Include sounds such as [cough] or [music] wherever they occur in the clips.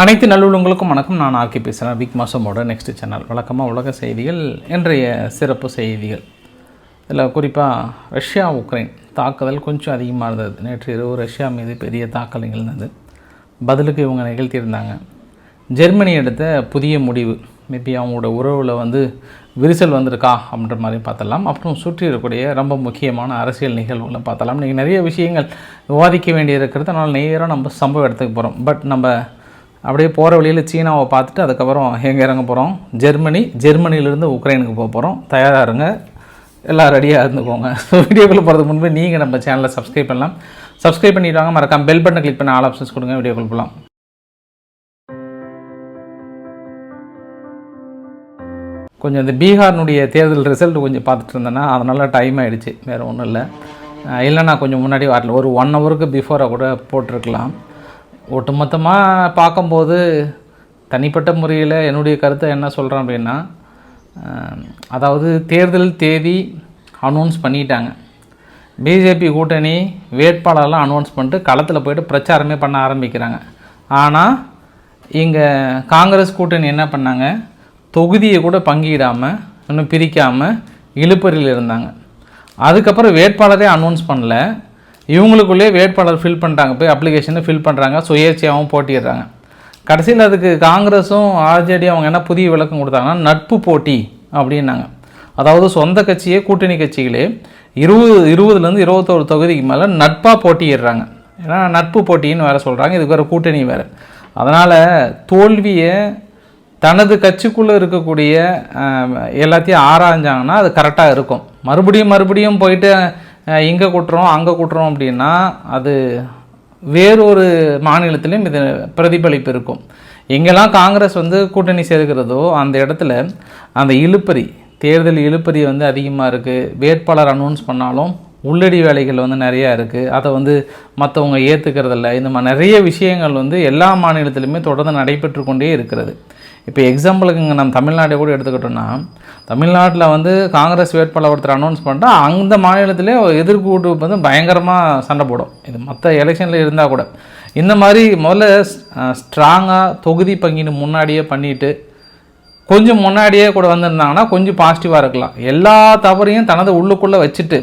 அனைத்து நல்லுள்ளங்களுக்கும் வணக்கம். நான் ஆர்கி பேசுகிறேன் பிக் மாசமோட நெக்ஸ்ட் சேனல் வழக்கமாக உலக செய்திகள் இன்றைய சிறப்பு செய்திகள். இதில் குறிப்பாக ரஷ்யா உக்ரைன் தாக்குதல் கொஞ்சம் அதிகமாக இருந்தது. நேற்று இரவு ரஷ்யா மீது பெரிய தாக்கல் நிகழ்ந்தது. பதிலுக்கு இவங்க நிகழ்த்தியிருந்தாங்க. ஜெர்மனி எடுத்த புதிய முடிவு. மேபி அவங்களோட உறவில் வந்து விரிசல் வந்திருக்கா அப்படின்ற மாதிரி பார்த்தலாம் அப்புறம் சுற்றி இருக்கக்கூடிய ரொம்ப முக்கியமான அரசியல் நிகழ்வுகளை பார்த்தலாம் நீங்கள் நிறைய விஷயங்கள் விவாதிக்க வேண்டியது இருக்கிறது அதனால் நேராக நம்ம சம்பவ இடத்துக்கு போகிறோம் பட் நம்ம அப்படியே போகிற வழியில் சீனாவை பார்த்துட்டு அதுக்கப்புறம் எங்கே இறங்க போகிறோம் ஜெர்மனி. ஜெர்மனியிலேருந்து உக்ரைனுக்கு போக போகிறோம் தயாராக இருங்க. எல்லாம் ரெடியாக இருந்துக்கோங்க. [laughs] ஸோ வீடியோக்குள்ளே போகிறதுக்கு முன்பு நீங்கள் நம்ம சேனலை சப்ஸ்கிரைப் பண்ணலாம். சப்ஸ்கிரைப் பண்ணிவிடுவாங்க மறக்காம பெல் பட்டனை கிளிக் பண்ண ஆல் ஆப்ஷன்ஸ் கொடுங்க. வீடியோக்குள் போகலாம் கொஞ்சம் இந்த பீகார்னுடைய தேர்தல் ரிசல்ட் கொஞ்சம் பார்த்துட்டு இருந்தேன்னா அதனால் டைம் ஆகிடுச்சு வேறு ஒன்றும் இல்லை. இல்லைன்னா கொஞ்சம் முன்னாடி வரல. ஒரு ஒன் ஹவருக்கு பிஃபோராக கூட போட்டிருக்கலாம். ஒட்டுமொத்தமாக பார்க்கும்போது தனிப்பட்ட முறையில் என்னுடைய கருத்தை என்ன சொல்கிறேன் அப்படின்னா அதாவது தேர்தல் தேதி அனௌன்ஸ் பண்ணிட்டாங்க. பிஜேபி கூட்டணி வேட்பாளர்லாம் அனௌன்ஸ் பண்ணிட்டு களத்தில் போயிட்டு பிரச்சாரமே பண்ண ஆரம்பிக்கிறாங்க. ஆனால் இங்கே காங்கிரஸ் கூட்டணி என்ன பண்ணாங்க? தொகுதியை கூட பங்கிடாமல் இன்னும் பிரிக்காமல் இழுப்பறியில் இருந்தாங்க. அதுக்கப்புறம் வேட்பாளரே அனௌன்ஸ் பண்ணல. இவங்களுக்குள்ளே வேட்பாளர் ஃபில் பண்ணுறாங்க போய் அப்ளிகேஷனை ஃபில் பண்ணுறாங்க சுயேட்சையாகவும் போட்டிடுறாங்க. கடைசியில் அதுக்கு காங்கிரஸும் ஆர்ஜேடி அவங்க என்ன புதிய விளக்கம் கொடுத்தாங்கன்னா நட்பு போட்டி அப்படின்னாங்க. அதாவது சொந்த கட்சியே கூட்டணி கட்சிகளே இருபது இருபதுலேருந்து இருபத்தோரு தொகுதிக்கு மேலே நட்பாக போட்டியிடுறாங்க. ஏன்னா நட்பு போட்டின்னு வேறு சொல்கிறாங்க இதுக்கு வேறு கூட்டணி வேறு. அதனால் தோல்வியை தனது கட்சிக்குள்ளே இருக்கக்கூடிய எல்லாத்தையும் ஆராய்ஞ்சாங்கன்னா அது கரெக்டாக இருக்கும். மறுபடியும் மறுபடியும் போயிட்டு இங்கே கூட்டுறோம் அங்கே கூட்டுறோம் அப்படின்னா அது வேறொரு மாநிலத்திலையும் இது பிரதிபலிப்பு இருக்கும். எங்கெல்லாம் காங்கிரஸ் வந்து கூட்டணி சேர்க்கிறதோ அந்த இடத்துல அந்த இழுப்பறி தேர்தல் இழுப்பறி வந்து அதிகமாக இருக்குது வேட்பாளர் அனௌன்ஸ் பண்ணாலும் உள்ளடி வேலைகள் வந்து நிறையா இருக்குது அதை வந்து மற்றவங்க ஏற்றுக்கிறதில்ல இந்த மாதிரி நிறைய விஷயங்கள் வந்து எல்லா மாநிலத்திலுமே தொடர்ந்து நடைபெற்று கொண்டே இருக்கிறது. இப்போ எக்ஸாம்பிளுக்கு இங்கே நம்ம தமிழ்நாட்டை கூட எடுத்துக்கிட்டோம்னா தமிழ்நாட்டில் வந்து காங்கிரஸ் வேட்பாளர் ஒருத்தர் அனௌன்ஸ் பண்ணிட்டா அந்த மாநிலத்திலே எதிர்கூட்டு வந்து பயங்கரமாக சண்டை போடும். இது மற்ற எலெக்ஷனில் இருந்தால் கூட. இந்த மாதிரி முதல்ல ஸ்ட்ராங்காக தொகுதி பங்கின்னு முன்னாடியே பண்ணிட்டு கொஞ்சம் முன்னாடியே கூட வந்திருந்தாங்கன்னா கொஞ்சம் பாசிட்டிவாக இருக்கலாம். எல்லா தவறையும் தனது உள்ளுக்குள்ளே வச்சுட்டு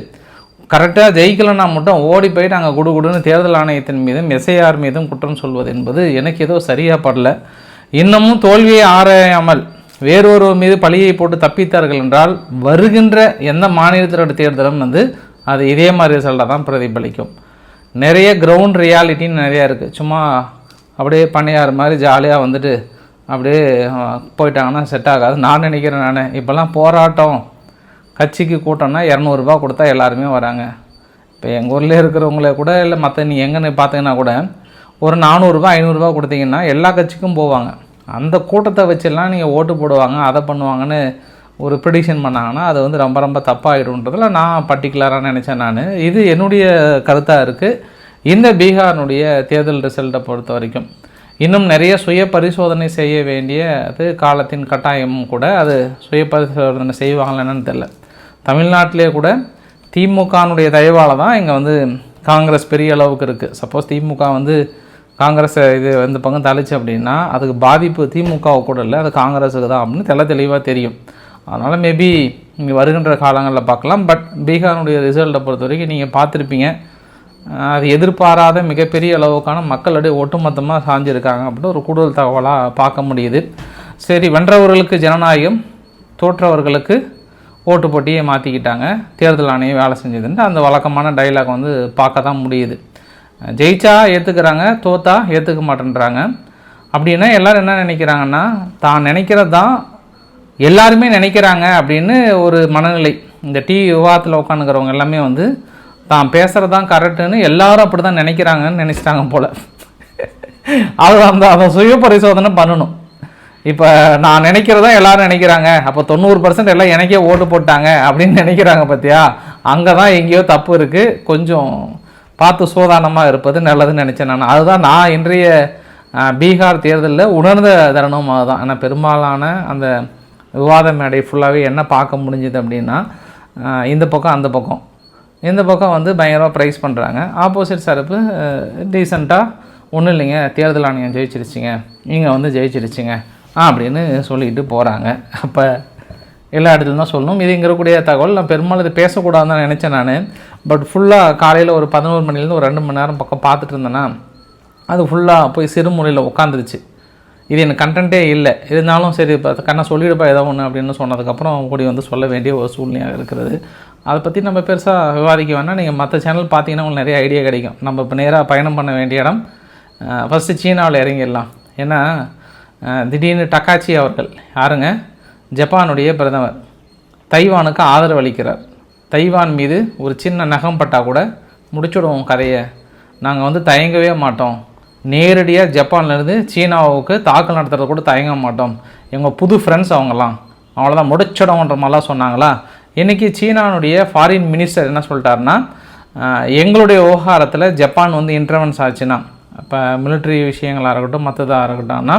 கரெக்டாக ஜெயிக்கலைன்னா மட்டும் ஓடி போயிட்டு அங்கே குடு குடுன்னு தேர்தல் ஆணையத்தின் மீதும் எஸ்ஐஆர் மீதும் குற்றம் சொல்வது என்பது எனக்கு ஏதோ சரியாக படல. இன்னமும் தோல்வியை ஆராயாமல் வேறொருவர் மீது பழியை போட்டு தப்பித்தார்கள் என்றால் வருகின்ற எந்த மாநிலத்தோட தேர்தலும் வந்து அது இதே மாதிரி ரிசல்ட்டாக தான் பிரதிபலிக்கும். நிறைய கிரவுண்ட் ரியாலிட்டின்னு நிறையா இருக்குது சும்மா அப்படியே பண்ணியார் மாதிரி ஜாலியாக வந்துட்டு அப்படியே போயிட்டாங்கன்னா செட் ஆகாது. நான் நினைக்கிறேன் நான். இப்போல்லாம் போராட்டம். கட்சிக்கு கூட்டம்னா இரநூறுபா கொடுத்தா எல்லாருமே வராங்க. இப்போ எங்கள் ஊரில் இருக்கிறவங்கள கூட இல்லை மற்ற நீ எங்கன்னு பார்த்தீங்கன்னா கூட ஒரு நானூறுரூவா ஐநூறுரூவா கொடுத்தீங்கன்னா எல்லா கட்சிக்கும் போவாங்க. அந்த கூட்டத்தை வச்செல்லாம் நீங்கள் ஓட்டு போடுவாங்க அதை பண்ணுவாங்கன்னு ஒரு ப்ரிடிஷன் பண்ணாங்கன்னா அது வந்து ரொம்ப ரொம்ப தப்பாகிடும்ன்றதில் நான் பர்டிகுலராக நினச்சேன் நான். இது என்னுடைய கருத்தாக இருக்குது இந்த பீகாரினுடைய தேர்தல் ரிசல்ட்டை பொறுத்த வரைக்கும். இன்னும் நிறைய சுய பரிசோதனை செய்ய வேண்டிய அது காலத்தின் கட்டாயமும் கூட அது சுய பரிசோதனை செய்வாங்களா என்னன்னு தெரில தமிழ்நாட்டிலே கூட திமுகனுடைய தயவால் தான் இங்கே வந்து காங்கிரஸ் பெரிய அளவுக்கு இருக்குது சப்போஸ் திமுக வந்து காங்கிரஸ் இது இந்த பக்கம் தளிச்சு அப்படின்னா அதுக்கு பாதிப்பு திமுகவை கூட இல்லை அது காங்கிரஸுக்கு தான் அப்படின்னு தெல தெளிவாக தெரியும். அதனால் மேபி இங்கே வருகின்ற காலங்களில் பார்க்கலாம். பட் பீகாருடைய ரிசல்ட்டை பொறுத்த வரைக்கும் நீங்கள் பார்த்துருப்பீங்க. அது எதிர்பாராத மிகப்பெரிய அளவுக்கான மக்களிடையே ஒட்டுமொத்தமாக சாஞ்சிருக்காங்க அப்படின்னு ஒரு கூடுதல் தகவலாக பார்க்க முடியுது. சரி வென்றவர்களுக்கு ஜனநாயகம் தோற்றவர்களுக்கு ஓட்டு போட்டியை மாற்றிக்கிட்டாங்க தேர்தல் ஆணையம் வேலை செஞ்சதுன்ட்டு அந்த வழக்கமான டைலாக் வந்து பார்க்க தான் முடியுது. ஜெயிச்சா ஏற்றுக்கிறாங்க தோத்தா ஏற்றுக்க மாட்டேன்றாங்க. அப்படின்னா எல்லாரும் என்ன நினைக்கிறாங்கன்னா தான் நினைக்கிறது தான் எல்லாருமே நினைக்கிறாங்க அப்படின்னு ஒரு மனநிலை. இந்த டீ விவாதத்தில் உட்காந்துக்கிறவங்க எல்லாமே வந்து தான் பேசுகிறது தான் கரெக்டுன்னு எல்லாரும் அப்படி தான் நினைக்கிறாங்கன்னு நினச்சிட்டாங்க போல். அது அந்த அதை சுய பரிசோதனை பண்ணணும். இப்போ நான் நினைக்கிறதா எல்லாரும் நினைக்கிறாங்க. அப்போ தொண்ணூறு பர்சன்ட் எல்லாம் எனக்கே ஓட்டு போட்டாங்க அப்படின்னு நினைக்கிறாங்க பார்த்தியா அங்கே தான் எங்கேயோ தப்பு இருக்குது கொஞ்சம் பார்த்து சோதானமாக இருப்பது நல்லதுன்னு நினச்சேன் நான். அதுதான் நான் இன்றைய பீகார் தேர்தலில் உணர்ந்த தருணம் அதுதான். ஆனால் பெரும்பாலான அந்த விவாத மேடை ஃபுல்லாகவே என்ன பார்க்க முடிஞ்சுது அப்படின்னா இந்த பக்கம் அந்த பக்கம். இந்த பக்கம் வந்து பயங்கரமாக ப்ரைஸ் பண்ணுறாங்க ஆப்போசிட் சரப்பு டீசெண்டாக ஒன்றும் இல்லைங்க தேர்தல் ஆணையம் ஜெயிச்சிருச்சிங்க. நீங்கள் வந்து ஜெயிச்சிருச்சிங்க. அப்படின்னு சொல்லிட்டு போகிறாங்க அப்போ எல்லா இடத்துலையும் தான் சொல்லணும். இது இங்கே இருக்கக்கூடிய தகவல். நான் பெரும்பாலும் இது பேசக்கூடாதுன்னு நினச்சேன் நான். பட் ஃபுல்லாக காலையில் ஒரு பதினோரு மணிலேருந்து ஒரு ரெண்டு மணி நேரம் பக்கம் பார்த்துட்டு இருந்தேன்னா அது ஃபுல்லாக போய் சிறுமுறையில் உட்காந்துருச்சு இது எனக்கு கண்டென்ட்டே இல்லை. இருந்தாலும் சரி இப்போ கண்ணை சொல்லிவிடுப்பா ஏதோ ஒன்று அப்படின்னு சொன்னதுக்கப்புறம் கூடி வந்து சொல்ல வேண்டிய ஒரு சூழ்நிலையாக இருக்கிறது. அதை பற்றி நம்ம பெருசாக விவாதிக்க வேணால் நீங்கள் மற்ற சேனல் பார்த்தீங்கன்னா உங்களுக்கு நிறைய ஐடியா கிடைக்கும். நம்ம இப்போ நேராக பயணம் பண்ண வேண்டிய இடம் ஃபஸ்ட்டு சீனாவில் இறங்கிடலாம். ஏன்னா திடீர்னு டக்காச்சி அவர்கள் யாருங்க? ஜப்பானுடைய பிரதமர். தைவானுக்கு ஆதரவு அளிக்கிறார். தைவான் மீது ஒரு சின்ன நகம் பட்டால் கூட முடிச்சுடுவோம் கதையை. நாங்கள் வந்து தயங்கவே மாட்டோம். நேரடியாக ஜப்பான்லேருந்து சீனாவுக்கு தாக்கல் நடத்துறது கூட தயங்க மாட்டோம். எங்கள் புது ஃப்ரெண்ட்ஸ் அவங்களாம் அவ்வளோதான் முடிச்சிடோன்ற மாதிரிலாம் சொன்னாங்களா? இன்றைக்கி சீனானுடைய ஃபாரின் மினிஸ்டர் என்ன சொல்லிட்டாருன்னா எங்களுடைய விவகாரத்தில் ஜப்பான் வந்து இன்டர்வென்ஸ் ஆச்சுன்னா இப்போ மிலிட்ரி விஷயங்களாக இருக்கட்டும் மற்றதாக இருக்கட்டும்னா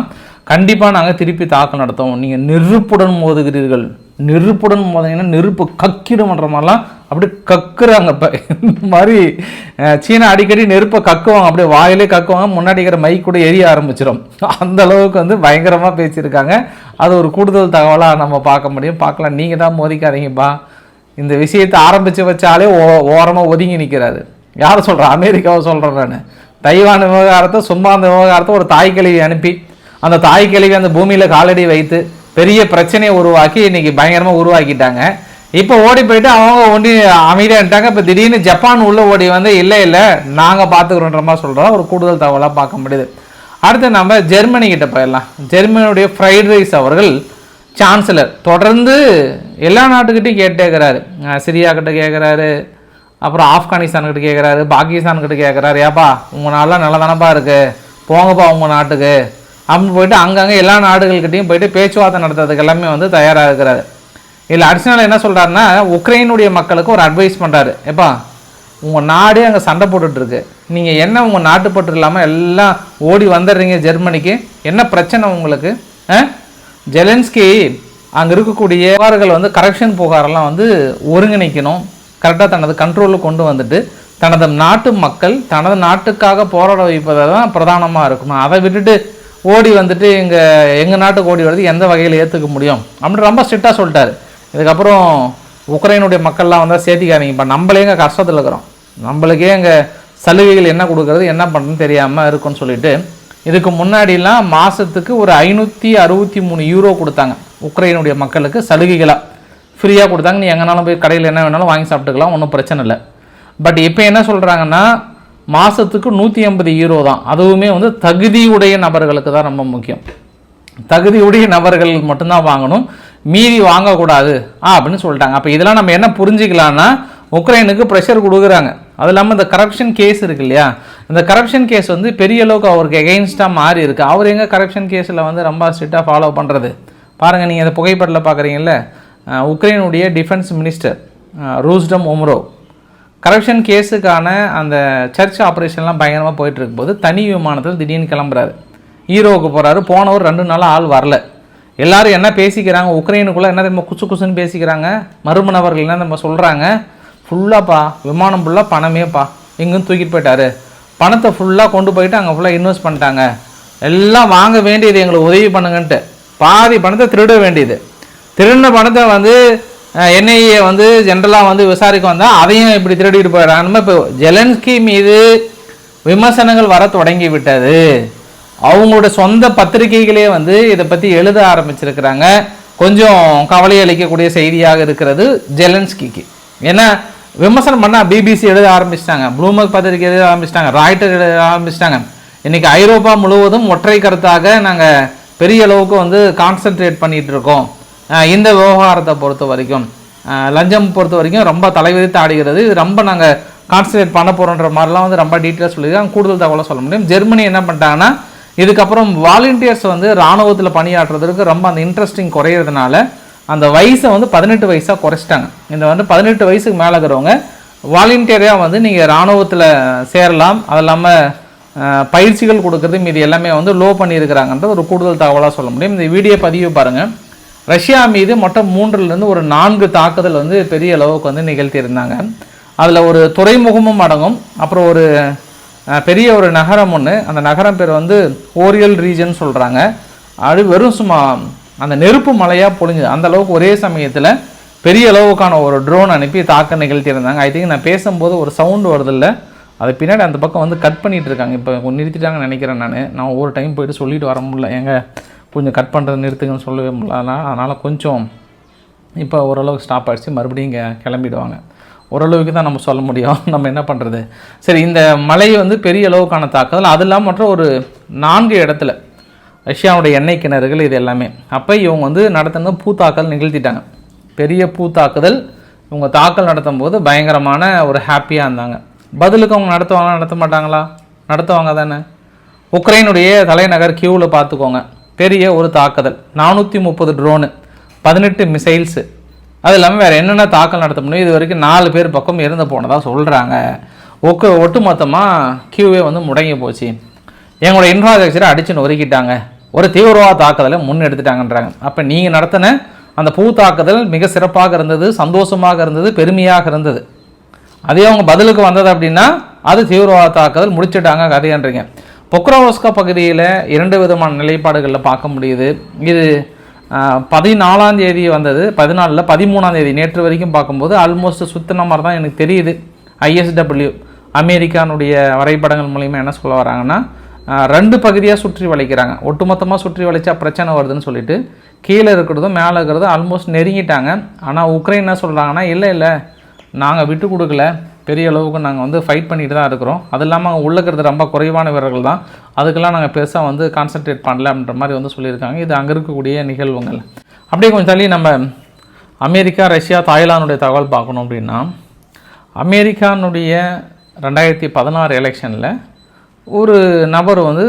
கண்டிப்பாக நாங்கள் திருப்பி தாக்கல் நடத்துவோம். நீங்கள் நெருப்புடன் மோதுகிறீர்கள். நெருப்புடன் மோதினீங்கன்னா நெருப்பு கக்கிடுமன்ற மாதிரிலாம் அப்படியே கக்குறாங்க. இப்போ இந்த மாதிரி சீனா அடிக்கடி நெருப்பை கக்குவாங்க. அப்படியே வாயிலே கக்குவாங்க. முன்னாடி இருக்கிற மைக் கூட எரிய ஆரம்பிச்சிடும் அந்த அளவுக்கு வந்து பயங்கரமாக பேசியிருக்காங்க. அது ஒரு கூடுதல் தகவலாக நம்ம பார்க்க முடியும். பார்க்கலாம். நீங்கள் தான் மோதிக்காதீங்கப்பா இந்த விஷயத்தை ஆரம்பித்து வச்சாலே ஓ ஓரமாக ஒதுங்கி நிற்கிறாரு யார் சொல்கிறேன் அமெரிக்காவை சொல்கிறேன் நான். தைவான் விவகாரத்தை சும்மா அந்த விவகாரத்தை ஒரு தாய் அனுப்பி அந்த தாய் கிழவி அந்த பூமியில் காலடி வைத்து பெரிய பிரச்சனையை உருவாக்கி இன்னைக்கு பயங்கரமாக உருவாக்கிட்டாங்க. இப்போ ஓடி போயிட்டு அவங்க ஒண்டி அமைதியாகிட்டாங்க இப்போ திடீர்னு ஜப்பான் உள்ள ஓடி வந்து இல்லை இல்லை நாங்கள் பார்த்துக்கிறோன்ற மாதிரி சொல்கிறோம் ஒரு கூடுதல் தகவலாக பார்க்க முடியுது. அடுத்து நம்ம ஜெர்மனி கிட்ட போயிடலாம். ஜெர்மனியுடைய ஃப்ரைட் ரைஸ் அவர்கள் சான்சலர். தொடர்ந்து எல்லா நாட்டுக்கிட்டையும் கேட்டேக்கிறாரு. சிரியா கிட்ட கேட்குறாரு அப்புறம் ஆப்கானிஸ்தான் கிட்ட கேட்குறாரு பாகிஸ்தான் கிட்ட கேட்குறாரு ஏப்பா உங்கள் நாளெலாம் நல்லா தானப்பா இருக்கு? போங்கப்பா உங்கள் நாட்டுக்கு. அப்படின்னு போயிட்டு அங்கங்கே எல்லா நாடுகள்கிட்டையும் போயிட்டு பேச்சுவார்த்தை நடத்துறதுக்கு எல்லாமே வந்து தயாராக இருக்கிறாரு இதில் அடிஷனல் என்ன சொல்கிறாருன்னா உக்ரைனுடைய மக்களுக்கு ஒரு அட்வைஸ் பண்ணுறாரு எப்பா உங்கள் நாடே அங்கே சண்டை போட்டுட்ருக்கு. நீங்கள் என்ன உங்கள் நாட்டுப்பட்டு இல்லாமல் எல்லாம் ஓடி வந்துடுறீங்க ஜெர்மனிக்கு? என்ன பிரச்சனை உங்களுக்கு? ஆ? ஜெலன்ஸ்கி அங்கே இருக்கக்கூடிய புகார்கள் வந்து கரெக்ஷன் புகாரெல்லாம் வந்து ஒருங்கிணைக்கணும். கரெக்டாக தனது கண்ட்ரோலில் கொண்டு வந்துட்டு தனது நாட்டு மக்கள் தனது நாட்டுக்காக போராட வைப்பதை தான் பிரதானமாக இருக்கணும். அதை விட்டுட்டு கோடி வந்துட்டு இங்கே எங்கள் நாட்டு கோடி வருது எந்த வகையில் ஏற்றுக்க முடியும்? அப்படின்னு ரொம்ப ஸ்ட்ரிக்டாக சொல்லிட்டாரு. இதுக்கப்புறம் உக்ரைனுடைய மக்கள்லாம் வந்தால் சேர்த்திக்காதீங்க. இப்போ நம்மளே இங்கே கஷ்டத்தில் இருக்கிறோம். நம்மளுக்கே இங்கே சலுகைகள் என்ன கொடுக்கறது என்ன பண்ணுறதுன்னு தெரியாமல் இருக்குன்னு சொல்லிட்டு இதுக்கு முன்னாடிலாம் மாதத்துக்கு ஒரு ஐநூற்றி அறுபத்தி மூணு யூரோ கொடுத்தாங்க உக்ரைனுடைய மக்களுக்கு சலுகைகளாக ஃப்ரீயாக கொடுத்தாங்க. நீ எங்கேனாலும் போய் கடையில் என்ன வேணாலும் வாங்கி சாப்பிட்டுக்கலாம். ஒன்றும் பிரச்சனை இல்லை. பட் இப்போ என்ன சொல்கிறாங்கன்னா மாதத்துக்கு நூற்றி ஐம்பது யூரோ தான். அதுவுமே வந்து தகுதியுடைய நபர்களுக்கு தான் ரொம்ப முக்கியம். தகுதியுடைய நபர்கள் மட்டும்தான் வாங்கணும். மீதி வாங்கக்கூடாது. ஆ அப்படின்னு சொல்லிட்டாங்க. அப்போ இதெல்லாம் நம்ம என்ன புரிஞ்சுக்கலாம்னா உக்ரைனுக்கு ப்ரெஷர் கொடுக்குறாங்க. அது இல்லாமல் இந்த கரப்ஷன் கேஸ் இருக்கு இல்லையா? இந்த கரப்ஷன் கேஸ் வந்து பெரிய அளவுக்கு அவருக்கு எகெயின்ஸ்டாக மாறி இருக்கு. அவர் எங்கே கரப்ஷன் கேஸில் வந்து ரொம்ப ஸ்ட்ரிக்டாக ஃபாலோ பண்ணுறது பாருங்கள் நீங்கள் இந்த புகைப்படத்தில் பார்க்குறீங்கல்ல உக்ரைனுடைய defence minister Rustem Umerov corruption கேஸுக்கான அந்த சர்ச் ஆப்ரேஷன்லாம் பயங்கரமாக போயிட்டு இருக்கும்போது தனி விமானத்தில் திடீர்னு கிளம்புறாரு. ஈரோவுக்கு போகிறாரு போனவர் ரெண்டு நாளாக ஆள் வரல. எல்லாரும் என்ன பேசிக்கிறாங்க? உக்ரைனுக்குள்ளே என்ன தெரியுமா? குசு குசுன்னு பேசிக்கிறாங்க. மர்ம நபர்கள் என்ன நம்ம சொல்கிறாங்க ஃபுல்லாகப்பா விமானம் ஃபுல்லாக பணமேப்பா. எங்கேயும் தூக்கிட்டு போயிட்டாரு. பணத்தை ஃபுல்லாக கொண்டு போயிட்டு அங்கே ஃபுல்லாக இன்வெஸ்ட் பண்ணிட்டாங்க. எல்லாம் வாங்க வேண்டியது எங்களுக்கு உதவி பண்ணுங்கன்ட்டு. பாதி பணத்தை திருட வேண்டியது. திருடின பணத்தை வந்து என்ஐஏ வந்து ஜென்ரலாக வந்து விசாரிக்க வந்தால் அதையும் இப்படி திருடிட்டு போயிடறாங்க. இப்போ ஜெலன்ஸ்கி மீது விமர்சனங்கள் வர தொடங்கி விட்டது அவங்களோட சொந்த பத்திரிகைகளே வந்து இதை பற்றி எழுத ஆரம்பிச்சிருக்கிறாங்க. கொஞ்சம் கவலை அளிக்கக்கூடிய செய்தியாக இருக்கிறது ஜெலன்ஸ்கிக்கு. ஏன்னா விமர்சனம் பண்ணால் பிபிசி எழுத ஆரம்பிச்சிட்டாங்க. ப்ளூமர்க் பத்திரிகை எழுத ஆரம்பிச்சிட்டாங்க. ராய்டர் எழுத ஆரம்பிச்சிட்டாங்க. இன்னைக்கு ஐரோப்பா முழுவதும் ஒற்றை கருத்தாக நாங்கள் பெரிய அளவுக்கு வந்து கான்சென்ட்ரேட் பண்ணிகிட்டு இருக்கோம். இந்த விவகாரத்தை பொறுத்த வரைக்கும் லஞ்சம் பொறுத்த வரைக்கும் ரொம்ப தலைவிரித்து ஆடுகிறது. இது ரொம்ப நாங்கள் கான்சன்ட்ரேட் பண்ண போகிறோன்ற மாதிரிலாம் வந்து ரொம்ப டீட்டெயில்ஸ் சொல்லியிருக்காங்க. கூடுதல் தகவலாக சொல்ல முடியும். ஜெர்மனி என்ன பண்ணிட்டாங்கன்னா இதுக்கப்புறம் வாலண்டியர்ஸ் வந்து இராணுவத்தில் பணியாற்றுறதுக்கு ரொம்ப அந்த இன்ட்ரெஸ்டிங் குறையிறதுனால அந்த வயசை வந்து பதினெட்டு வயசாக குறைச்சிட்டாங்க. இந்த வந்து பதினெட்டு வயசுக்கு மேலே இருக்கிறவங்க வாலண்டியராக வந்து நீங்கள் இராணுவத்தில் சேரலாம். அது இல்லாமல் பயிற்சிகள் கொடுக்கறது மீது எல்லாமே வந்து லோ பண்ணியிருக்கிறாங்கன்றது ஒரு கூடுதல் தகவலாக சொல்ல முடியும். இந்த வீடியோ பதிவு பாருங்கள் ரஷ்யா மீது மொத்தம் மூன்றுலேருந்து ஒரு நான்கு தாக்குதல் வந்து பெரிய அளவுக்கு வந்து நிகழ்த்தியிருந்தாங்க. அதில் ஒரு துறைமுகமும் அடங்கும். அப்புறம் ஒரு பெரிய ஒரு நகரம் ஒன்று அந்த நகரம் பேர் வந்து ஓரியல் ரீஜன் சொல்கிறாங்க அது வெறும் சும்மா அந்த நெருப்பு மலையாக பொழிஞ்சுது. அந்த அளவுக்கு ஒரே சமயத்தில் பெரிய அளவுக்கான ஒரு ட்ரோன் அனுப்பி தாக்க நிகழ்த்தியிருந்தாங்க. ஐ திங்க் நான் பேசும்போது ஒரு சவுண்டு வருதில்ல. அது பின்னாடி அந்த பக்கம் வந்து கட் பண்ணிகிட்டு இருக்காங்க. இப்போ நிறுத்திட்டாங்கன்னு நினைக்கிறேன் நான். நான் ஒவ்வொரு டைம் போயிட்டு சொல்லிட்டு வர முடியல. எங்கள் கொஞ்சம் கட் பண்ணுறது நிறுத்துங்கன்னு சொல்லவே முடியலனா அதனால் கொஞ்சம் இப்போ ஓரளவுக்கு ஸ்டாப் ஆகிடுச்சு மறுபடியும் இங்கே கிளம்பிடுவாங்க. ஓரளவுக்கு தான் நம்ம சொல்ல முடியும். [laughs] நம்ம என்ன பண்ணுறது சரி இந்த மலை வந்து பெரிய அளவுக்கான தாக்குதல். அது இல்லாமல் மற்ற ஒரு நான்கு இடத்துல ரஷ்யாவுடைய எண்ணெய் கிணறுகள் இது எல்லாமே. அப்போ இவங்க வந்து நடத்தின பூத்தாக்கல் நிகழ்த்திட்டாங்க. பெரிய பூத்தாக்குதல். இவங்க தாக்கல் நடத்தும் போது பயங்கரமான ஒரு ஹாப்பியாக இருந்தாங்க. பதிலுக்கு அவங்க நடத்துவாங்களா நடத்த மாட்டாங்களா? நடத்துவாங்க தானே. உக்ரைனுடைய தலைநகர் கியூவில் பார்த்துக்கோங்க பெரிய ஒரு தாக்குதல். நானூற்றி முப்பது ட்ரோனு பதினெட்டு மிசைல்ஸு அது இல்லாமல் வேறு என்னென்ன தாக்கல் நடத்த முடியும்? இது வரைக்கும் நாலு பேர் பக்கம் இறந்து போனதாக சொல்கிறாங்க ஒக்கு ஒட்டு மொத்தமாக கியூவே வந்து முடங்கி போச்சு. எங்களோட இன்ஃப்ராஸ்ட்ரக்சரை அடித்து நொறுக்கிட்டாங்க. ஒரு தீவிரவாத தாக்குதலை முன்னெடுத்துட்டாங்கன்றாங்க. அப்போ நீங்கள் நடத்தின அந்த பூ தாக்குதல் மிக சிறப்பாக இருந்தது சந்தோஷமாக இருந்தது பெருமையாக இருந்தது. அதே அவங்க பதிலுக்கு வந்தது அப்படின்னா அது தீவிரவாத தாக்குதல் முடிச்சுட்டாங்க கதையன்றீங்க. பொக்ரோவோஸ்கா பகுதியில் இரண்டு விதமான நிலைப்பாடுகளில் பார்க்க முடியுது. இது பதினாலாம் தேதி வந்தது. பதினாலில் பதிமூணாம் தேதி. நேற்று வரைக்கும் பார்க்கும்போது ஆல்மோஸ்ட் சுத்தின மாதிரி தான் எனக்கு தெரியுது. ஐஎஸ்டபிள்யூ அமெரிக்கானுடைய வரைபடங்கள் மூலிமா என்ன சொல்ல வராங்கன்னா ரெண்டு பகுதியாக சுற்றி வளைக்கிறாங்க. ஒட்டுமொத்தமாக சுற்றி வளைச்சா பிரச்சனை வருதுன்னு சொல்லிட்டு கீழே இருக்கிறதும் மேலே இருக்கிறதும் ஆல்மோஸ்ட் நெருங்கிட்டாங்க. ஆனால் உக்ரைன் என்ன சொல்கிறாங்கன்னா இல்லை இல்லை நாங்கள் விட்டு கொடுக்கல. பெரிய அளவுக்கு நாங்கள் வந்து ஃபைட் பண்ணிட்டு தான் இருக்கிறோம். அது இல்லாமல் அங்கே உள்ளக்கிறது ரொம்ப குறைவான வீரர்கள் தான். அதுக்கெல்லாம் நாங்கள் பெருசாக வந்து கான்சென்ட்ரேட் பண்ணல அப்படின்ற மாதிரி வந்து சொல்லியிருக்காங்க. இது அங்கே இருக்கக்கூடிய நிகழ்வுகள். அப்படியே கொஞ்சம் தள்ளி நம்ம அமெரிக்கா ரஷ்யா தாய்லாந்துடைய தகவல் பார்க்கணும் அப்படின்னா அமெரிக்கானுடைய ரெண்டாயிரத்தி பதினாறு எலெக்ஷனில் ஒரு நபர் வந்து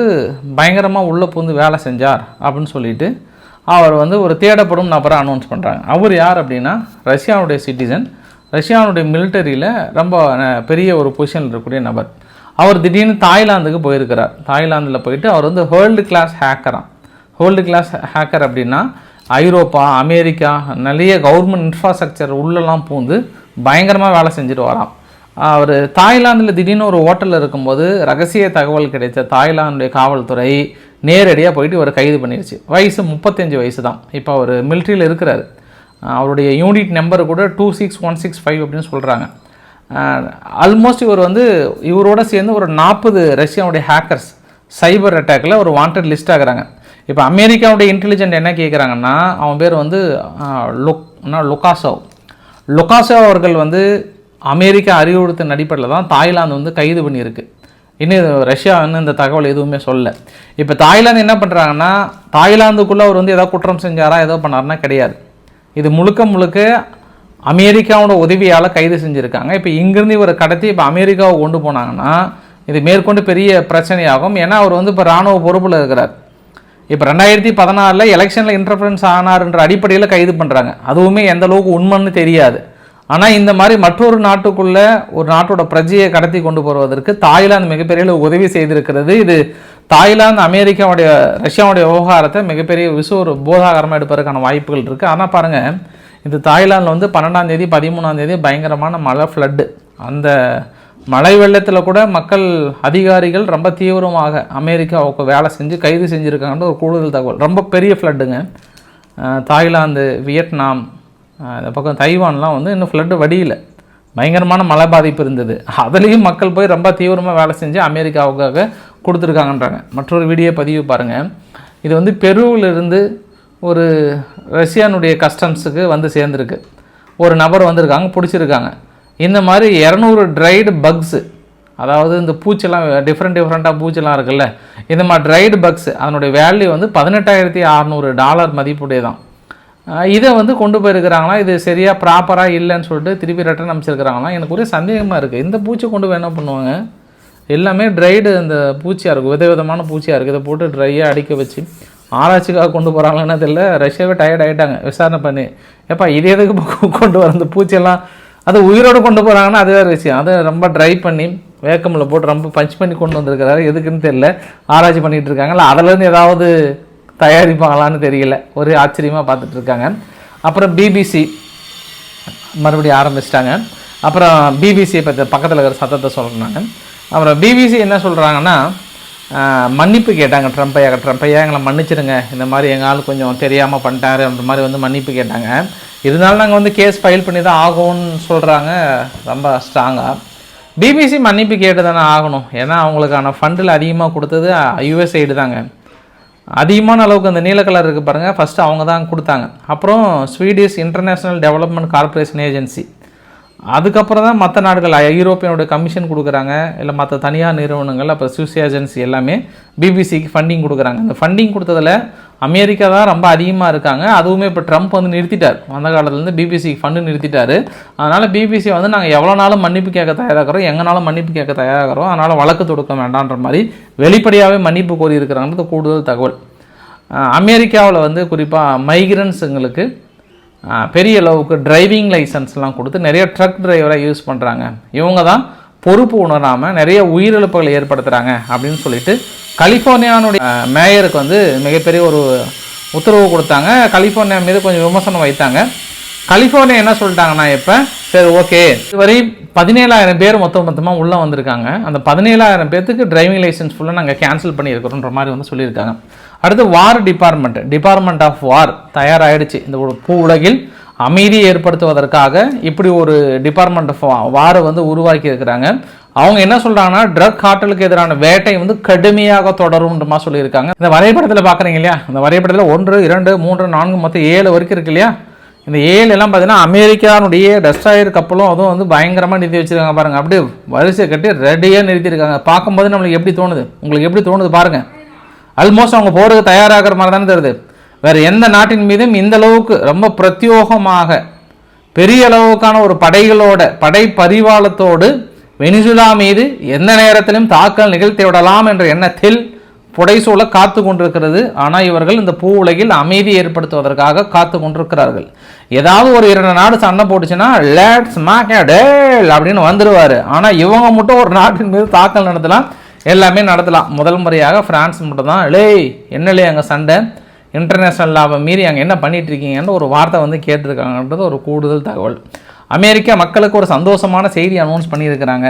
பயங்கரமாக உள்ளே புகுந்து வேலை செஞ்சார் அப்படின்னு சொல்லிட்டு அவர் வந்து ஒரு தேடப்படும் நபரை அனௌன்ஸ் பண்ணுறாங்க அவர் யார் அப்படின்னா ரஷ்யாவுடைய சிட்டிசன் ரஷ்யாவுடைய மிலிட்டரியில் ரொம்ப பெரிய ஒரு பொசிஷனில் இருக்கக்கூடிய நபர். அவர் திடீர்னு தாய்லாந்துக்கு போயிருக்கிறார். தாய்லாந்தில் போயிட்டு அவர் வந்து வேர்ல்டு கிளாஸ் ஹேக்கராக வேர்ல்டு கிளாஸ் ஹேக்கர் அப்படின்னா ஐரோப்பா அமெரிக்கா நிறைய கவர்மெண்ட் இன்ஃப்ராஸ்ட்ரக்சர் உள்ளெல்லாம் பூந்து பயங்கரமாக வேலை செஞ்சுட்டு வரான் அவர் தாய்லாந்தில் திடீர்னு ஒரு ஹோட்டலில் இருக்கும்போது ரகசிய தகவல் கிடைத்த தாய்லாந்துடைய காவல்துறை நேரடியாக போயிட்டு இவர் கைது பண்ணிடுச்சு வயசு முப்பத்தஞ்சு வயசு தான் இப்போ அவர் மிலிட்ரியில் இருக்கிறாரு. அவருடைய யூனிட் நம்பர் கூட two six one six five அப்படின்னு சொல்கிறாங்க ஆல்மோஸ்ட் இவர் வந்து இவரோட சேர்ந்து ஒரு நாற்பது ரஷ்யாவுடைய ஹேக்கர்ஸ் சைபர் அட்டாக்கில் ஒரு வாண்டட் லிஸ்ட் ஆகுறாங்க. இப்போ அமெரிக்காவுடைய இன்டெலிஜென்ட் என்ன கேட்குறாங்கன்னா அவன் பேர் வந்து ஆஹ், லுக் என்ன, லுகாசோவ் லுகாசோவ் அவர்கள் வந்து அமெரிக்கா அறிவுறுத்தின் அடிப்படையில் தான் தாய்லாந்து வந்து கைது பண்ணியிருக்கு. இன்னும் இது ரஷ்யா இன்னும் இந்த தகவல் எதுவுமே சொல்லலை. இப்போ தாய்லாந்து என்ன பண்ணுறாங்கன்னா தாய்லாந்துக்குள்ளே அவர் வந்து ஏதோ குற்றம் செஞ்சாரா ஏதோ பண்ணாருன்னா கிடையாது. இது முழுக்க முழுக்க அமெரிக்காவோட உதவியால் கைது செஞ்சுருக்காங்க. இப்போ இங்கேருந்து இவர் கடத்தி இப்போ அமெரிக்காவை கொண்டு போனாங்கன்னா இது மேற்கொண்டு பெரிய பிரச்சனையாகும். ஏன்னா அவர் வந்து இப்போ இராணுவ பொறுப்பில் இருக்கிறார். இப்போ ரெண்டாயிரத்தி பதினாறில் எலெக்ஷனில் இன்டர்ஃபரன்ஸ் ஆனார்ன்ற அடிப்படையில் கைது பண்ணுறாங்க அதுவுமே எந்த அளவுக்கு உண்மைன்னு தெரியாது. ஆனால் இந்த மாதிரி மற்றொரு நாட்டுக்குள்ளே ஒரு நாட்டோட பிரஜையை கடத்தி கொண்டு போவதற்கு தாய்லாந்து மிகப்பெரிய உதவி செய்திருக்கிறது. இது தாய்லாந்து அமெரிக்காவுடைய ரஷ்யாவுடைய விவகாரத்தை மிகப்பெரிய விசு ஒரு போதாகரமாக எடுப்பதற்கான வாய்ப்புகள் இருக்குது ஆனால் பாருங்கள் இந்த தாய்லாந்தில் வந்து பன்னெண்டாம் தேதி பதிமூணாம் தேதி பயங்கரமான மழை ஃப்ளட்டு அந்த மழை வெள்ளத்தில் கூட மக்கள் அதிகாரிகள் ரொம்ப தீவிரமாக அமெரிக்காவுக்கு வேலை செஞ்சு கைது செஞ்சுருக்காங்கன்ற ஒரு கூடுதல் தகவல். ரொம்ப பெரிய ஃப்ளட்டுங்க தாய்லாந்து வியட்நாம் இந்த பக்கம் தைவான்லாம் வந்து இன்னும் ஃப்ளட்டு வடியல. பயங்கரமான மழை பாதிப்பு இருந்தது. அதுலேயும் மக்கள் போய் ரொம்ப தீவிரமாக வேலை செஞ்சு அமெரிக்காவுக்காக கொடுத்துருக்காங்கன்றாங்க. மற்றொரு வீடியோ பதிவு பாருங்கள் இது வந்து பெருவிலிருந்து ஒரு ரஷ்யானுடைய கஸ்டம்ஸுக்கு வந்து சேர்ந்துருக்கு. ஒரு நபர் வந்திருக்காங்க பிடிச்சிருக்காங்க. இந்த மாதிரி இரநூறு ட்ரைடு பக்ஸு அதாவது இந்த பூச்செல்லாம் டிஃப்ரெண்ட் டிஃப்ரெண்ட்டாக பூச்செல்லாம் இருக்குல்ல இந்த மாதிரி ட்ரைடு பக்ஸ் அதனுடைய வேல்யூ வந்து பதினெட்டாயிரத்தி அறநூறு டாலர் மதிப்புடைய தான் இதை வந்து கொண்டு போயிருக்கிறாங்களா? இது சரியாக ப்ராப்பராக இல்லைன்னு சொல்லிட்டு திருப்பி ரிட்டர்ன் அமைச்சிருக்கிறாங்களா எனக்கு ஒரே சந்தேகமாக இருக்குது இந்த பூச்சி கொண்டு போய் என்ன பண்ணுவாங்க? எல்லாமே ட்ரைடு இந்த பூச்சியாக இருக்கும். வித விதமான பூச்சியாக இருக்குது இதை போட்டு ட்ரையாக அடிக்க வச்சு ஆராய்ச்சிக்காக கொண்டு போகிறாங்கன்னு தெரியல. ரஷ்யாவே டயர்ட் ஆகிட்டாங்க விசாரணை பண்ணி ஏப்பா இது எதுக்கு கொண்டு வர அந்த பூச்சியெல்லாம்? அது உயிரோடு கொண்டு போகிறாங்கன்னா அது வேறு விஷயம். அதை ரொம்ப ட்ரை பண்ணி வேக்கமில் போட்டு ரொம்ப பஞ்ச் பண்ணி கொண்டு வந்திருக்கிறாரு. எதுக்குன்னு தெரியல. ஆராய்ச்சி பண்ணிகிட்டு இருக்காங்கல்ல. அதுலேருந்து ஏதாவது தயாரிப்பாங்களான்னு தெரியல. ஒரு ஆச்சரியமாக பார்த்துட்டு இருக்காங்க. அப்புறம் பிபிசி மறுபடியும் ஆரம்பிச்சிட்டாங்க. அப்புறம் பிபிசி பற்றி பக்கத்தில் இருக்கிற சத்தத்தை சொல்கிறாங்க அப்புறம் பிபிசி என்ன சொல்கிறாங்கன்னா மன்னிப்பு கேட்டாங்க. ட்ரம்ப் ஐயா ட்ரம்ப் ஐயா எங்களை மன்னிச்சிடுங்க இந்த மாதிரி எங்கள் ஆள் கொஞ்சம் தெரியாமல் பண்ணிட்டாரு அந்த மாதிரி வந்து மன்னிப்பு கேட்டாங்க. இருந்தாலும் நாங்கள் வந்து கேஸ் ஃபைல் பண்ணி தான் ஆகும்னு சொல்கிறாங்க ரொம்ப ஸ்ட்ராங்காக பிபிசி மன்னிப்பு கேட்டு தானே ஆகணும். ஏன்னா அவங்களுக்கான ஃபண்டில் அதிகமாக கொடுத்தது யுஎஸ்ஐடு தாங்க. அதிகமான அளவுக்கு அந்த நீல கலர் இருக்குது பாருங்கள் ஃபஸ்ட்டு அவங்க தான் கொடுத்தாங்க. அப்புறம் Swedish international development corporation agency அதுக்கப்புறம் தான் மற்ற நாடுகள் ஐரோப்பியனோட கமிஷன் கொடுக்குறாங்க இல்லை மற்ற தனியார் நிறுவனங்கள் அப்புறம் சுவிஸ் ஏஜென்சி எல்லாமே பிபிசிக்கு ஃபண்டிங் கொடுக்குறாங்க. அந்த ஃபண்டிங் கொடுத்ததில் அமெரிக்கா தான் ரொம்ப அதிகமாக இருக்காங்க. அதுவுமே இப்போ ட்ரம்ப் வந்து நிறுத்திட்டார். அந்த காலத்துலேருந்து பிபிசிக்கு ஃபண்டு நிறுத்திட்டாரு. அதனால் பிபிசி வந்து நாங்கள் எவ்வளோ நாளும் மன்னிப்பு கேட்க தயாராகிறோம் எங்கனாலும் மன்னிப்பு கேட்க தயாராகிறோம். அதனால் வழக்கு தொடுக்க வேண்டான்ற மாதிரி வெளிப்படையாகவே மன்னிப்பு கோரி இருக்கிறாங்கிறது கூடுதல் தகவல். அமெரிக்காவில் வந்து குறிப்பாக மைக்ரன்ஸுங்களுக்கு பெரிய அளவுக்கு டிரைவிங் லைசன்ஸ்லாம் கொடுத்து நிறைய ட்ரக் டிரைவரை யூஸ் பண்ணுறாங்க இவங்க தான் பொறுப்பு உணராமல் நிறைய உயிரிழப்புகளை ஏற்படுத்துகிறாங்க அப்படின்னு சொல்லிட்டு கலிஃபோர்னியானுடைய மேயருக்கு வந்து மிகப்பெரிய ஒரு உத்தரவு கொடுத்தாங்க. கலிஃபோர்னியா மீது கொஞ்சம் விமர்சனம் வைத்தாங்க. கலிஃபோர்னியா என்ன சொல்லிட்டாங்கன்னா இப்போ சரி ஓகே இதுவரை பதினேழாயிரம் பேர் மொத்தம் மொத்தமாக உள்ளே வந்திருக்காங்க. அந்த பதினேழாயிரம் பேர்த்துக்கு டிரைவிங் லைசன்ஸ் ஃபுல்லாக நாங்கள் கேன்சல் பண்ணியிருக்கிறோன்ற மாதிரி வந்து சொல்லியிருக்காங்க. அடுத்து war department department of war தயாராகிடுச்சு இந்த ஒரு பூ உலகில் அமைதியை ஏற்படுத்துவதற்காக இப்படி ஒரு டிபார்ட்மெண்ட் ஆஃப் வாரை வந்து உருவாக்கி இருக்கிறாங்க. அவங்க என்ன சொல்கிறாங்கன்னா ட்ரக் காட்டலுக்கு எதிரான வேட்டை வந்து கடுமையாக தொடரும்ன்றமா சொல்லியிருக்காங்க. இந்த வரைபடத்தில் பார்க்குறீங்க இல்லையா? இந்த வரைபடத்தில் ஒன்று இரண்டு மூன்று நான்கு மொத்தம் ஏழு வரைக்கும் இருக்கு இல்லையா? இந்த ஏழு எல்லாம் பார்த்தீங்கன்னா அமெரிக்கானுடைய டெஸ்டாயர் கப்பலும் அதுவும் வந்து பயங்கரமாக நிறுத்தி வச்சுருக்காங்க பாருங்க. அப்படியே வரிசை கட்டி ரெடியாக நிறுத்தியிருக்காங்க. பார்க்கும்போது நம்மளுக்கு எப்படி தோணுது? உங்களுக்கு எப்படி தோணுது பாருங்கள் ஆல்மோஸ்ட் அவங்க போகிறதுக்கு தயாராகிற மாதிரி தானே தருது வேறு எந்த நாட்டின் மீதும் இந்த அளவுக்கு ரொம்ப பிரத்யோகமாக பெரிய அளவுக்கான ஒரு படைகளோட படை பரிவாளத்தோடு வெனிசுலா மீது எந்த நேரத்திலும் தாக்கல் நிகழ்த்தி விடலாம் என்ற எண்ணத்தில் புடைசூழ காத்து கொண்டிருக்கிறது. ஆனால் இவர்கள் இந்த பூ உலகில் அமைதி ஏற்படுத்துவதற்காக காத்து கொண்டிருக்கிறார்கள். ஏதாவது ஒரு இரண்டு நாடு சண்டை போட்டுச்சுன்னா லேட்ஸ் மேக்கடேல் அப்படின்னு வந்துடுவார் ஆனால் இவங்க மட்டும் ஒரு நாட்டின் மீது தாக்கல் நடத்தலாம் எல்லாமே நடத்தலாம். முதல் முறையாக பிரான்ஸ் மட்டும் தான் லே என்னலே அங்கே சண்டை? இன்டர்நேஷ்னல் லாபம் மீறி அங்கே என்ன பண்ணிட்டு இருக்கீங்கன்னு ஒரு வார்த்தை வந்து கேட்டிருக்காங்கன்றது ஒரு கூடுதல் தகவல். அமெரிக்கா மக்களுக்கு ஒரு சந்தோஷமான செய்தி அனௌன்ஸ் பண்ணியிருக்கிறாங்க.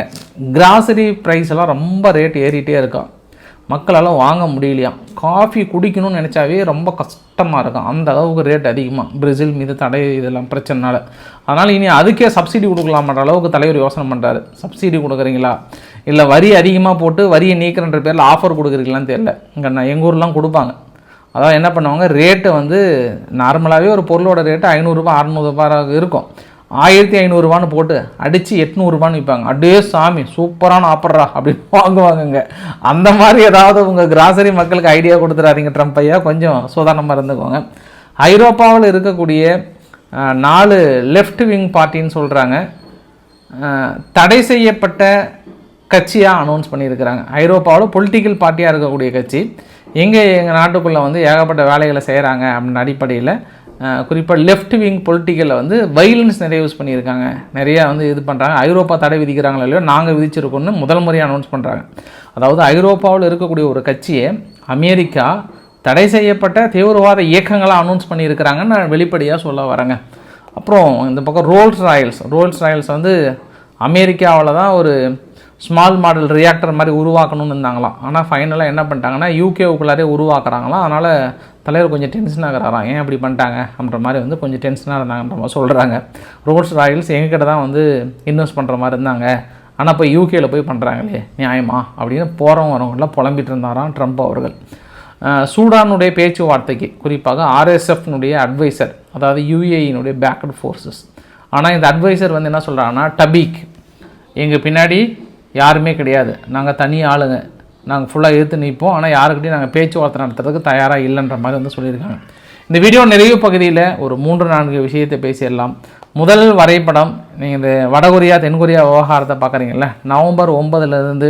கிராசரி ப்ரைஸ் எல்லாம் ரொம்ப ரேட் ஏறிட்டே இருக்கான் மக்களால் வாங்க முடியலையாம் காஃபி குடிக்கணும்னு நினச்சாவே ரொம்ப கஷ்டமாக இருக்கும். அந்த அளவுக்கு ரேட் அதிகமாக பிரேசில் மீது தடை இதெல்லாம் பிரச்சனைனால. அதனால் இனி அதுக்கே சப்சிடி கொடுக்கலாமன்ற அளவுக்கு தலைவர் யோசனை பண்ணுறாரு சப்சிடி கொடுக்குறீங்களா? இல்லை வரி அதிகமாக போட்டு வரியை நீக்கிறன்ற பேரில் ஆஃபர் கொடுக்குறீங்களான்னு தெரியல. இங்கே நான் எங்கள் ஊர்லாம் கொடுப்பாங்க. அதாவது என்ன பண்ணுவாங்க? ரேட்டு வந்து நார்மலாகவே ஒரு பொருளோட ரேட்டு ஐநூறுரூபா அறநூறுபா இருக்கும். ஆயிரத்தி ஐநூறுரூவான்னு போட்டு அடித்து எட்நூறுபான்னு விற்பாங்க அடே சாமி சூப்பரான ஆப்பர்ரா அப்படின்னு வாங்குவாங்கங்க. அந்த மாதிரி ஏதாவது உங்கள் கிராசரி மக்களுக்கு ஐடியா கொடுத்துறாதீங்க ட்ரம்ப் ஐயா. கொஞ்சம் சோதானமாக இருந்துக்கோங்க. ஐரோப்பாவில் இருக்கக்கூடிய நாலு லெஃப்ட் விங் பார்ட்டின்னு சொல்கிறாங்க தடை செய்யப்பட்ட கட்சியாக அனௌன்ஸ் பண்ணியிருக்கிறாங்க. ஐரோப்பாவில் பொலிட்டிக்கல் பார்ட்டியாக இருக்கக்கூடிய கட்சி. எங்கே எங்கள் நாட்டுக்குள்ளே வந்து ஏகப்பட்ட வேலைகளை செய்கிறாங்க அப்படின்னு அடிப்படையில் குறிப்பாக லெஃப்ட் விங் பொலிட்டிக்கலில் வந்து வைலன்ஸ் நிறைய யூஸ் பண்ணியிருக்காங்க. நிறையா வந்து இது பண்ணுறாங்க ஐரோப்பா தடை விதிக்கிறாங்களோ இல்லையோ நாங்கள் விதிச்சிருக்கோம்னு முதல் முறையாக அனௌன்ஸ் பண்ணுறாங்க அதாவது ஐரோப்பாவில் இருக்கக்கூடிய ஒரு கட்சியை அமெரிக்கா தடை செய்யப்பட்ட தீவிரவாத இயக்கங்களாக அனௌன்ஸ் பண்ணியிருக்கிறாங்கன்னு நான் வெளிப்படையாக சொல்ல வரேங்க. அப்புறம் இந்த பக்கம் ரோல்ஸ் ராயல்ஸ். ரோல்ஸ் ராயல்ஸ் வந்து அமெரிக்காவில் தான் ஒரு ஸ்மால் மாடல் ரியாக்டர் மாதிரி உருவாக்கணும்னு இருந்தாங்களாம். ஆனால் ஃபைனலாக என்ன பண்ணிட்டாங்கன்னா யூகேவுக்குள்ளாரே உருவாக்குறாங்களாம். அதனால் தலைவர் கொஞ்சம் டென்ஷன் ஆகிறாராம். ஏன் அப்படி பண்ணிட்டாங்க? அப்படின்ற மாதிரி வந்து கொஞ்சம் டென்ஷனாக இருந்தாங்கன்ற மாதிரி சொல்கிறாங்க ரோட்ஸ் ராயல்ஸ் எங்ககிட்ட தான் வந்து இன்வெஸ்ட் பண்ணுற மாதிரி இருந்தாங்க. ஆனால் இப்போ யூகேயில் போய் பண்ணுறாங்களே நியாயமா? அப்படின்னு போகிறவங்க வரவங்களாம் புலம்பிட்டு இருந்தாராம் ட்ரம்ப் அவர்கள். சூடானுடைய பேச்சுவார்த்தைக்கு குறிப்பாக ஆர்எஸ்எஃப்னுடைய அட்வைசர் அதாவது யூஏஇனுடைய பேக்கட் ஃபோர்ஸஸ் ஆனால் இந்த அட்வைசர் வந்து என்ன சொல்கிறாங்கன்னா டபீக் எங்கள் பின்னாடி யாருமே கிடையாது. நாங்கள் தனி ஆளுங்க. நாங்கள் ஃபுல்லாக எதிர்த்து நிற்போம். ஆனால் யாருக்கிட்டையும் நாங்கள் பேச்சுவார்த்தை நடத்துறதுக்கு தயாராக இல்லைன்ற மாதிரி வந்து சொல்லியிருக்காங்க. இந்த வீடியோ நிறைவு பகுதியில் ஒரு மூன்று நான்கு விஷயத்தை பேசிடலாம். முதல் வரைபடம் நீங்கள் இந்த வடகொரியா தென்கொரியா விவகாரத்தை பார்க்குறீங்கல்ல? நவம்பர் ஒன்பதுலேருந்து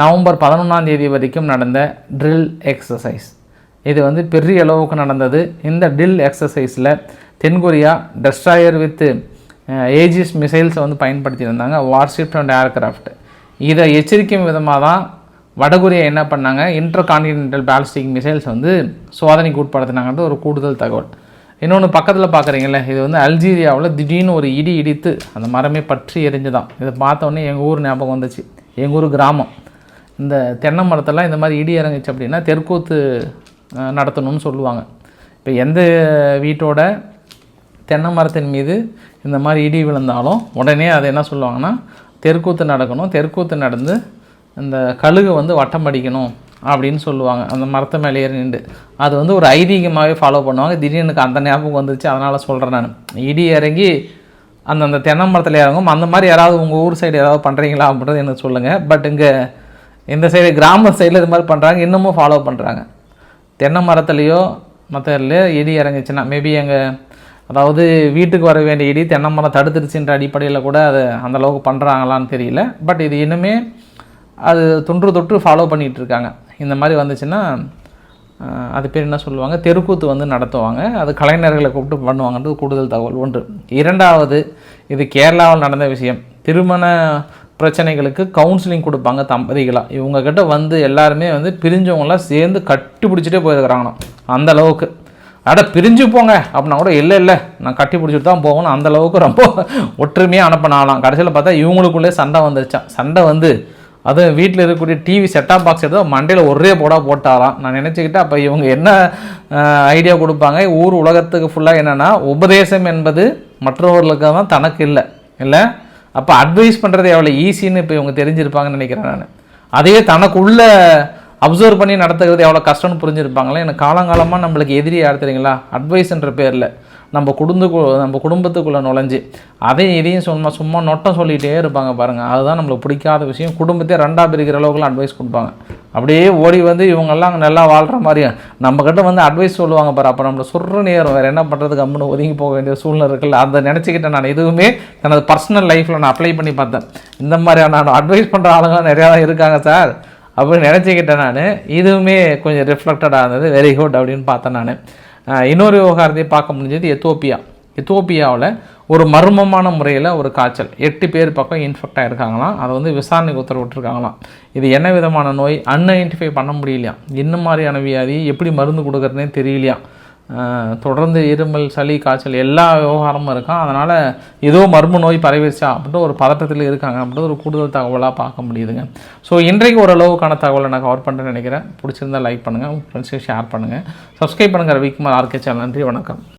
நவம்பர் பதினொன்றாம் தேதி வரைக்கும் நடந்த ட்ரில் எக்ஸசைஸ் இது வந்து பெரிய அளவுக்கு நடந்தது. இந்த ட்ரில் எக்ஸசைஸில் தென்கொரியா டெஸ்ட்ராயர் வித் ஏஜிஸ் மிசைல்ஸை வந்து பயன்படுத்தியிருந்தாங்க. வார்ஷிப் அண்ட் ஏர்கிராஃப்ட் இதை எச்சரிக்கும் விதமாக தான் வடகொரியா என்ன பண்ணாங்க? இன்டர் கான்டினென்டல் பேலிஸ்டிக் மிசைல்ஸ் வந்து சோதனைக்கு உட்படுத்தினாங்கன்றது ஒரு கூடுதல் தகவல். இன்னொன்று பக்கத்தில் பார்க்குறீங்களே இது வந்து அல்ஜீரியாவில் திடீர்னு ஒரு இடி இடித்து அந்த மரமே பற்றி எரிஞ்சுதான். இதை பார்த்தோன்னே எங்கள் ஊர் ஞாபகம் வந்துச்சு. எங்கள் ஊர் கிராமம். இந்த தென்னை மரத்தெல்லாம் இந்த மாதிரி இடி இறங்குச்சு அப்படின்னா தெற்கூத்து நடத்தணும்னு சொல்லுவாங்க. இப்போ எந்த வீட்டோட தென்னை மரத்தின் மீது இந்த மாதிரி இடி விழுந்தாலும் உடனே அதை என்ன சொல்லுவாங்கன்னா தெருக்கூத்து நடக்கணும் தெருக்கூத்து நடந்து இந்த கழுகு வந்து வட்டம் அடிக்கணும் அப்படின்னு சொல்லுவாங்க. அந்த மரத்து மேலே ஏறி நின்று. அது வந்து ஒரு ஐதீகமாகவே ஃபாலோ பண்ணுவாங்க. திடீர்னு எனக்கு அந்த ஞாபகம் வந்துச்சு அதனால் சொல்கிறேன் நான். இடி இறங்கி அந்தந்த தென்னை மரத்தில் இறங்கும். அந்த மாதிரி யாராவது உங்கள் ஊர் சைடு ஏதாவது பண்ணுறீங்களா அப்படின்றது எனக்கு சொல்லுங்கள் பட் இங்கே இந்த சைடு கிராம சைடில் இது மாதிரி பண்ணுறாங்க இன்னமும் ஃபாலோ பண்ணுறாங்க தென்னை மரத்துலேயோ மற்ற இடி இறங்குச்சுன்னா மேபி எங்கள் அதாவது வீட்டுக்கு வர வேண்டிய இடி தென்னை மரம் தடுத்துருச்சுன்ற அடிப்படையில் கூட அது அந்த அளவுக்கு பண்ணுறாங்களான்னு தெரியல. பட் இது இன்னுமே அது தொன்று தொற்று ஃபாலோ பண்ணிகிட்டு இருக்காங்க இந்த மாதிரி வந்துச்சுன்னா அது பேர் என்ன சொல்லுவாங்க? தெருக்கூத்து வந்து நடத்துவாங்க. அது கலைஞர்களை கூப்பிட்டு பண்ணுவாங்கன்றது கூடுதல் தகவல் ஒன்று. இரண்டாவது இது கேரளாவில் நடந்த விஷயம். திருமண பிரச்சனைகளுக்கு கவுன்சிலிங் கொடுப்பாங்க தம்பதிகளாக இவங்கக்கிட்ட வந்து எல்லாருமே வந்து பிரிஞ்சவங்களாம் சேர்ந்து கட்டி பிடிச்சிட்டே போயிருக்கிறாங்களாம். அந்த அளவுக்கு. அட பிரிஞ்சு போங்க. அப்படின்னா கூட இல்லை இல்லை நான் கட்டி பிடிச்சிட்டு தான் போகணும். அந்த அளவுக்கு ரொம்ப ஒற்றுமையாக அனுப்பினாலாம் கடைசியில் பார்த்தா இவங்களுக்குள்ளே சண்டை வந்துருச்சான் சண்டை வந்து அதுவும் வீட்டில் இருக்கக்கூடிய டிவி செட்டாப் பாக்ஸ் எடுத்து மண்டையில் ஒரே போடா போட்டாலாம் நான் நினச்சிக்கிட்டு அப்போ இவங்க என்ன ஐடியா கொடுப்பாங்க? ஊர் உலகத்துக்கு ஃபுல்லாக என்னென்னா உபதேசம் என்பது மற்றவர்களுக்கு தான் தனக்கு இல்லை. இல்லை? அப்போ அட்வைஸ் பண்ணுறது எவ்வளோ ஈஸின்னு இப்போ இவங்க தெரிஞ்சிருப்பாங்கன்னு நினைக்கிறேன் நான். அதையே தனக்குள்ள அப்சர்வ் பண்ணி நடத்துகிறது எவ்வளோ கஷ்டம்னு புரிஞ்சுருப்பாங்களே. எனக்கு காலங்காலமாக நம்மளுக்கு எதிரி யார் தெரியுங்களா? அட்வைஸ்ன்ற பேரில் நம்ம குடும்ப நம்ம குடும்பத்துக்குள்ளே நுழைஞ்சு அதையும் இதையும் சும்மா சும்மா நொட்டம் சொல்லிகிட்டே இருப்பாங்க பாருங்கள் அதுதான் நம்மளுக்கு பிடிக்காத விஷயம். குடும்பத்தையே ரெண்டாக பிரிக்கிற அளவுக்குலாம் அட்வைஸ் கொடுப்பாங்க. அப்படியே ஓடி வந்து இவங்கெல்லாம் அங்கே நல்லா வாழ்கிற மாதிரியும் நம்மக்கிட்ட வந்து அட்வைஸ் சொல்லுவாங்க பாரு. அப்போ நம்மளை சொல்கிற நேரம் வேறு என்ன பண்ணுறது கம்முன்னு ஒதுங்கி போக வேண்டிய சூழ்நிலை இருக்குல்ல. அதை நினச்சிக்கிட்டேன் நான் எதுவுமே தனது பர்சனல் லைஃப்பில் நான் அப்ளை பண்ணி பார்த்தேன். இந்த மாதிரியான அட்வைஸ் பண்ணுற ஆளுங்க நிறையா தான் இருக்காங்க சார். அப்படின்னு நினச்சிக்கிட்டேன் நான். இதுவுமே கொஞ்சம் ரிஃப்ளெக்டடாக இருந்தது. வெரி குட் அப்படின்னு பார்த்தேன் நான். இன்னொரு விவகாரத்தையும் பார்க்க முடிஞ்சது எத்தோப்பியா. எத்தோப்பியாவில் ஒரு மர்மமான முறையில் ஒரு காய்ச்சல். எட்டு பேர் பக்கம் இன்ஃபெக்ட் ஆகிருக்காங்களாம் அதை வந்து விசாரணைக்கு உத்தரவிட்டிருக்காங்களாம். இது என்ன விதமான நோய்? அன்ஐடென்டிஃபை பண்ண முடியலையாம். என்ன மாதிரியான வியாதி? எப்படி மருந்து கொடுக்குறதுனே தெரியலையாம். தொடர்ந்து இருமல் சளி காய்ச்சல் எல்லா விவகாரமும் இருக்கும். அதனால் ஏதோ மர்ம நோய் பரவிச்சா அப்படின்ட்டு ஒரு பதட்டத்தில் இருக்காங்க அப்படின்ட்டு ஒரு கூடுதல் தகவலாக பார்க்க முடியுதுங்க. ஸோ இன்றைக்கு ஓரளவுக்கான தகவலை நான் கவர் பண்ணுறேன்னு நினைக்கிறேன். பிடிச்சிருந்தா லைக் பண்ணுங்கள் உங்கள் ஃப்ரெண்ட்ஸுக்கு ஷேர் பண்ணுங்கள் சப்ஸ்கிரைப் பண்ணுங்கள் ரவிக்குமார் ஆர்கே சேனல் நன்றி வணக்கம்.